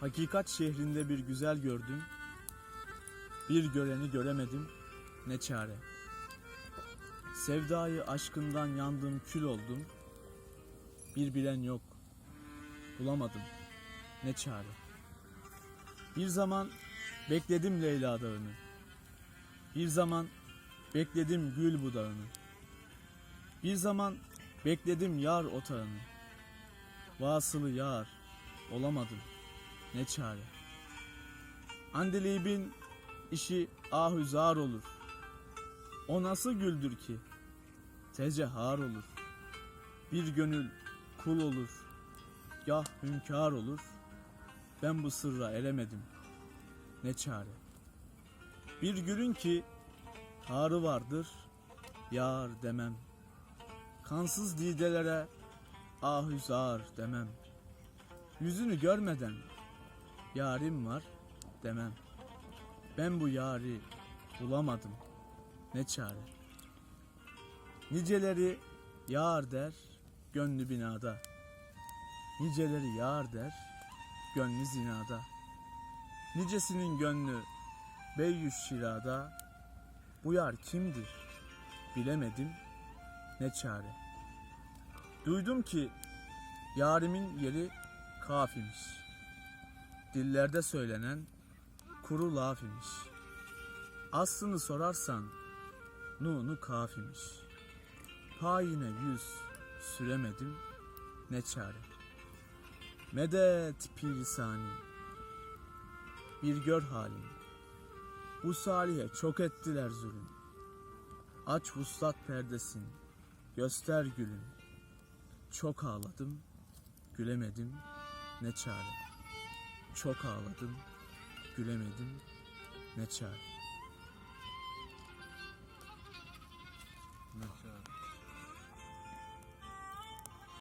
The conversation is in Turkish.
Hakikat şehrinde bir güzel gördüm. Bir göreni göremedim. Ne çare. Sevdayı aşkından yandım kül oldum. Bir bilen yok. Bulamadım. Ne çare. Bir zaman bekledim Leyla dağını. Bir zaman bekledim gül budağını. Bir zaman bekledim yar otağını. Vasılı yar olamadım. Ne çare. Andilibin işi ahüzar olur. O nasıl güldür ki? Tecehar olur. Bir gönül kul olur. Gah hünkâr olur. Ben bu sırra eremedim. Ne çare. Bir gülün ki harı vardır. Yar demem. Kansız didelere ahüzar demem. Yüzünü görmeden yarim var demem. Ben bu yari bulamadım. Ne çare. Niceleri yar der gönlü binada. Niceleri yar der gönlü zinada. Nicesinin gönlü beyyüş şirada. Bu yar kimdir bilemedim ne çare. Duydum ki yarimin yeri kaf imiş. Dillerde söylenen kuru laf imiş. Aslını sorarsan nunu kaf imiş. Payine yüz süremedim ne çare. Medet pirisani bir gör halimi. Bu salihe çok ettiler zulüm. Aç vuslat perdesin, göster gülüm. Çok ağladım, gülemedim, ne çare. Çok ağladım, gülemedim, ne çare.